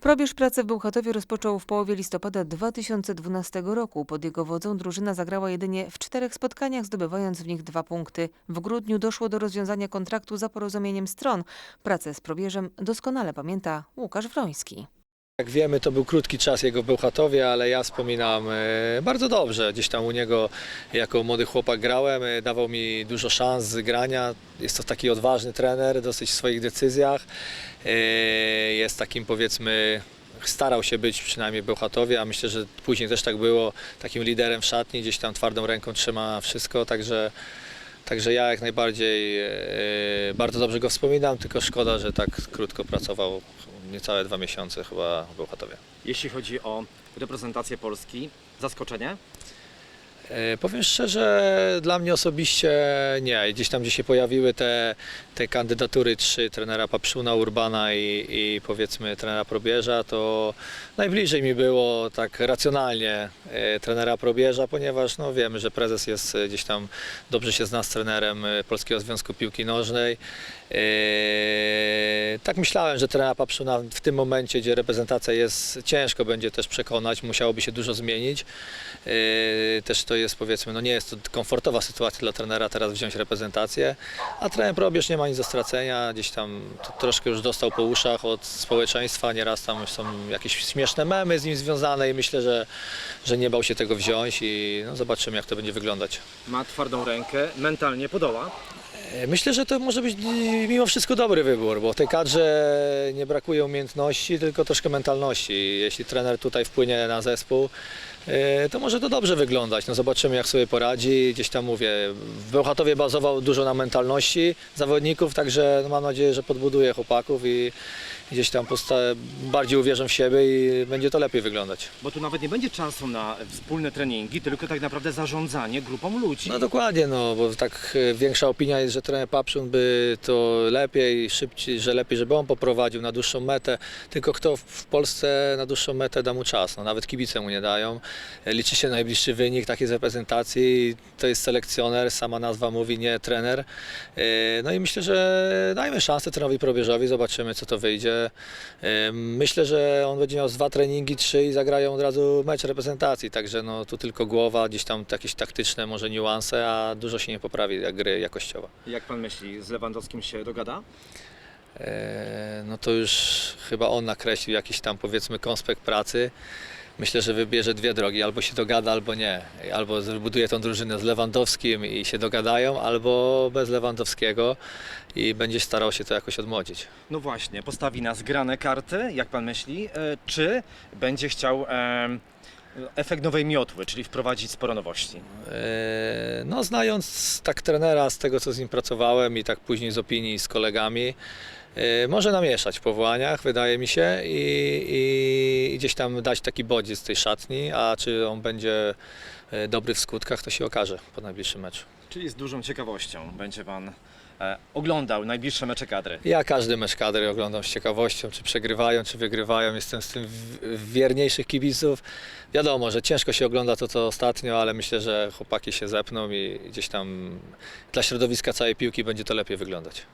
Probierz pracę w Bełchatowie rozpoczął w połowie listopada 2012 roku. Pod jego wodzą drużyna zagrała jedynie w czterech spotkaniach, zdobywając w nich dwa punkty. W grudniu doszło do rozwiązania kontraktu za porozumieniem stron. Pracę z probierzem doskonale pamięta Łukasz Wroński. Jak wiemy, to był krótki czas jego w Bełchatowie, ale ja wspominam e, bardzo dobrze. Gdzieś tam u niego jako młody chłopak grałem, e, dawał mi dużo szans grania. Jest to taki odważny trener, dosyć w swoich decyzjach. E, Jest takim powiedzmy starał się być przynajmniej w Bełchatowie, a myślę, że później też tak było, takim liderem w szatni, gdzieś tam twardą ręką trzyma wszystko, także Także ja jak najbardziej e, bardzo dobrze go wspominam, tylko szkoda, że tak krótko pracował, niecałe dwa miesiące chyba w Bełchatowie. Jeśli chodzi o reprezentację Polski, zaskoczenie? E, Powiem szczerze, dla mnie osobiście nie. Gdzieś tam, gdzie się pojawiły te, te kandydatury trzy, trenera Papszuna, Urbana i, i powiedzmy trenera Probierza, to najbliżej mi było tak racjonalnie e, trenera Probierza, ponieważ no, wiemy, że prezes jest e, gdzieś tam, dobrze się zna z trenerem Polskiego Związku Piłki Nożnej. Tak myślałem, że trenera Papszuna w tym momencie, gdzie reprezentacja jest, ciężko będzie też przekonać, musiałoby się dużo zmienić. Też to jest powiedzmy, no nie jest to komfortowa sytuacja dla trenera teraz wziąć reprezentację, a trener Probierz nie ma nic do stracenia, gdzieś tam troszkę już dostał po uszach od społeczeństwa, nieraz tam są jakieś śmieszne memy z nim związane i myślę, że, że nie bał się tego wziąć i no zobaczymy jak to będzie wyglądać. Ma twardą rękę, mentalnie podoła. E, Myślę, że to może być mimo wszystko dobry wybór, bo w tej kadrze nie brakuje umiejętności, tylko troszkę mentalności. Jeśli trener tutaj wpłynie na zespół, e, to może to dobrze wyglądać. No zobaczymy, jak sobie poradzi. Gdzieś tam mówię, w Bełchatowie bazował dużo na mentalności zawodników, także no mam nadzieję, że podbuduje chłopaków i gdzieś tam bardziej uwierzą w siebie i będzie to lepiej wyglądać. Bo tu nawet nie będzie czasu na wspólne treningi, tylko tak naprawdę zarządzanie grupą ludzi. No dokładnie, no bo tak e, większa opinia jest, że trener Papszun by to lepiej, szybciej, że lepiej, żeby on poprowadził na dłuższą metę. Tylko kto w- Polsce na dłuższą metę da mu czas? No, nawet kibice mu nie dają. Liczy się najbliższy wynik takiej reprezentacji. To jest selekcjoner, sama nazwa mówi, nie trener. E, No i myślę, że dajmy szansę trenerowi Probierzowi, zobaczymy co to wyjdzie. E, Myślę, że on będzie miał z dwa treningi, trzy i zagrają od razu mecz reprezentacji, także no tu tylko głowa, gdzieś tam jakieś taktyczne może niuanse, a dużo się nie poprawi jak gry jakościowo. Jak pan myśli, z Lewandowskim się dogada? E, No to już chyba on nakreślił jakiś tam powiedzmy konspekt pracy. Myślę, że wybierze dwie drogi, albo się dogada, albo nie. Albo zbuduje tą drużynę z Lewandowskim i się dogadają, albo bez Lewandowskiego i będzie starał się to jakoś odmłodzić. No właśnie, postawi na zgrane karty, jak pan myśli, e, czy będzie chciał efekt nowej miotły, czyli wprowadzić sporo nowości? E, No, znając tak trenera z tego, co z nim pracowałem i tak później z opinii z kolegami, e, może namieszać w powołaniach, wydaje mi się, i, i, gdzieś tam dać taki bodziec z tej szatni, a czy on będzie e, dobry w skutkach, to się okaże po najbliższym meczu. Czyli z dużą ciekawością będzie pan oglądał najbliższe mecze kadry. Ja każdy mecz kadry oglądam z ciekawością, czy przegrywają, czy wygrywają. Jestem z tym wierniejszych kibiców. Wiadomo, że ciężko się ogląda to, co ostatnio, ale myślę, że chłopaki się zepną i gdzieś tam dla środowiska całej piłki będzie to lepiej wyglądać.